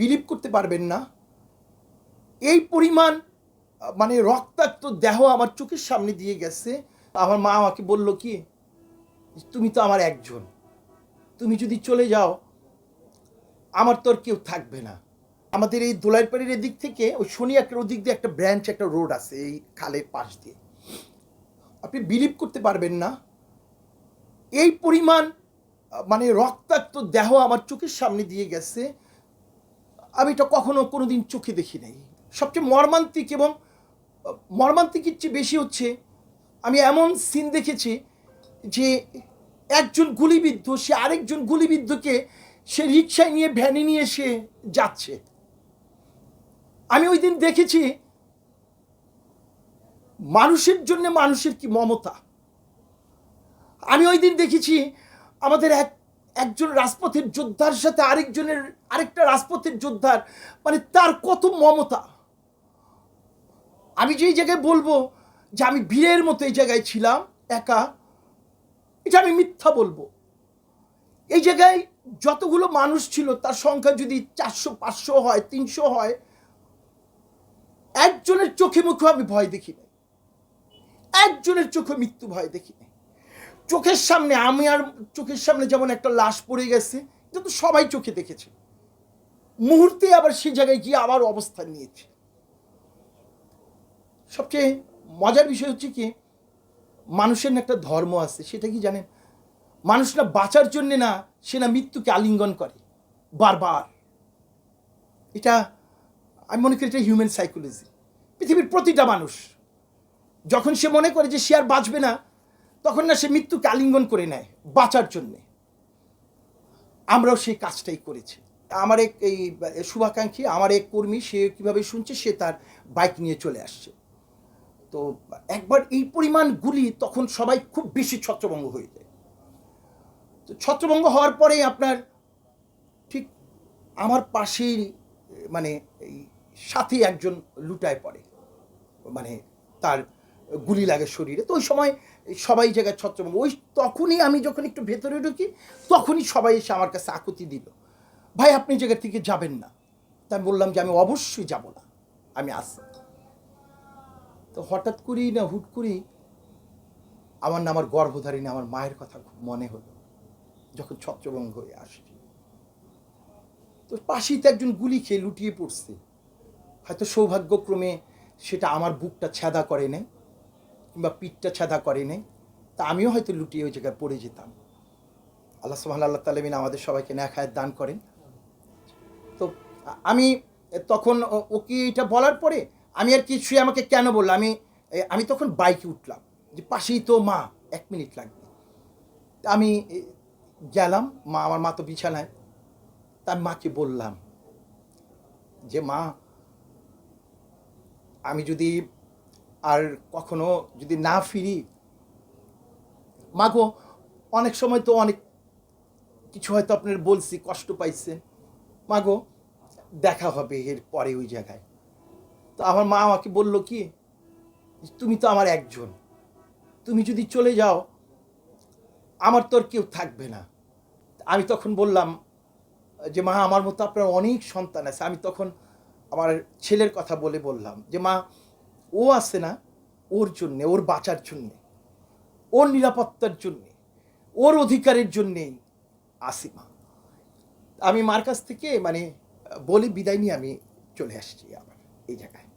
Believe করতে পারবেন না। এই পরিমাণ মানে রক্তাক্ত দেহ আমার চোখের সামনে দিয়ে গেছে। আমার মা আমাকে বলল কি, তুমি তো আমার একজন। তুমি যদি চলে যাও, আমার তো আর কেউ থাকবে না। আমাদের এই দোলাইরপাড়ির এদিক থেকে, ওই শনি একটা ওদিক দিয়ে একটা ব্রাঞ্চ একটা রোড আছে এই খালের পাশ দিয়ে। আপনি বিলিভ করতে পারবেন না। এই পরিমাণ মানে রক্তাক্ত দেহ আমার চোখের সামনে দিয়ে গেছে। আমি এটা কখনো কোনো দিন চোখে দেখি নাই। সবচেয়ে মর্মান্তিক এবং মর্মান্তিকের চেয়ে বেশি হচ্ছে, আমি এমন সিন দেখেছি যে একজন গুলিবিদ্ধ, সে আরেকজন গুলিবিদ্ধকে সে রিক্সায় নিয়ে, ভ্যানে নিয়ে সে যাচ্ছে। আমি ওই দিন দেখেছি, মানুষের জন্য মানুষের কি মমতা। আমি ওই দিন দেখেছি, আমাদের এক একজন রাজপথের যোদ্ধার সাথে আরেকজনের, আরেকটা রাজপথের যোদ্ধার মানে তার কত মমতা? আমি যেই জায়গায় বলব যে আমি বীরের মতো এই জায়গায় ছিলাম, একা এটা আমি মিথ্যা বলব। এই জায়গায় যতগুলো মানুষ ছিল, তার সংখ্যা যদি চারশো, পাঁচশো হয়, তিনশো হয়, একজনের চোখে মুখে আমি ভয় দেখি একজনের চোখে মৃত্যু ভয় দেখি চোখের সামনে, আমি আর চোখের সামনে যেমন একটা লাশ পড়ে গেছে, এটা তো সবাই চোখে দেখেছে। মুহূর্তে আবার সেই জায়গায় গিয়ে আবার অবস্থান নিয়েছে। সবচেয়ে মজার বিষয় হচ্ছে কি, মানুষের একটা ধর্ম আছে, সেটা কি জানেন? মানুষ না বাঁচার জন্যে না, সে না মৃত্যুকে আলিঙ্গন করে, বারবার। এটা, আমি মনে করি এটা হিউম্যান সাইকোলজি পৃথিবীর প্রতিটা মানুষ, যখন সে মনে করে যে সে আর বাঁচবে না তখন না সে মৃত্যুকে আলিঙ্গন করে নেয় বাঁচার জন্যে। আমরাও সেই কাজটাই করেছি। আমার এক এই শুভাকাঙ্ক্ষী, আমার এক কর্মী, সে কীভাবে শুনছে সে তার বাইক নিয়ে চলে আসছে। তো একবার এই পরিমাণ গুলি তখন সবাই খুব বেশি ছত্রভঙ্গ হয়ে যায়। তো ছত্রভঙ্গ হওয়ার পরে আপনার ঠিক আমার পাশেই মানে এই সাথে একজন লুটায় পড়ে। মানে তার গুলি লাগে শরীরে। তো ওই সময় সবাই জায়গায় ছত্রভঙ্গ। ওই তখনই আমি যখন একটু ভেতরে ঢুকি, তখনই সবাই এসে আমার কাছে আকুতি দিল। ভাই, আপনি জায়গা থেকে যাবেন না। তাই বললাম যে, আমি অবশ্যই যাব না। আমি আসি তো হঠাৎ করেই না, হুট করেই আমার না, আমার গর্ভধারিণী আমার মায়ের কথা খুব মনে হলো। যখন ছত্রভঙ্গ হয়ে আসছি। তো পাশেই তো একজন গুলি খেয়ে লুটিয়ে পড়ছে। হয়তো সৌভাগ্যক্রমে সেটা আমার বুকটা ছেদা করে নেই কিংবা পিঠটা ছাদা করে নেই, তা আমিও হয়তো লুটিয়ে ওই জায়গায় পড়ে যেতাম। আল্লাহ সুবাহ আল্লাহ তালমিন আমাদের সবাইকে ন্যাখায়ের দান করেন। তো আমি তখন ও- ওকে এটা বলার পরে আমি আর কি শুয়ে আমাকে কেন বলল? আমি আমি তখন বাইকে উঠলাম, যে পাশেই তো মা, এক মিনিট লাগবে। আমি গেলাম, মা আমার মা তো বিছানায়, তা আমি মাকে বললাম যে, মা, আমি যদি আর কখনো যদি না ফিরি, মাগো, অনেক সময় তো অনেক কিছু হয়তো আপনার বলছি, কষ্ট পাইছেন মাগো, দেখা হবে এর পরে ওই জায়গায়। তো আমার মা আমাকে বলল কি, তুমি তো আমার একজন। তুমি যদি চলে যাও, আমার তো আর কেউ থাকবে না। আমি তখন বললাম যে, মা, আমার মতো আপনার অনেক সন্তান আছে। আমি তখন আমার ছেলের কথা বলে বললাম যে, মা ও আসে না, ওর জন্যে, ওর বাঁচার জন্যে, ওর নিরাপত্তার জন্যে, ওর অধিকারের জন্যেই আসি মা। আমি মার কাছ থেকে মানে বলে বিদায় নিয়ে আমি চলে আসছি আবার এই জায়গায়।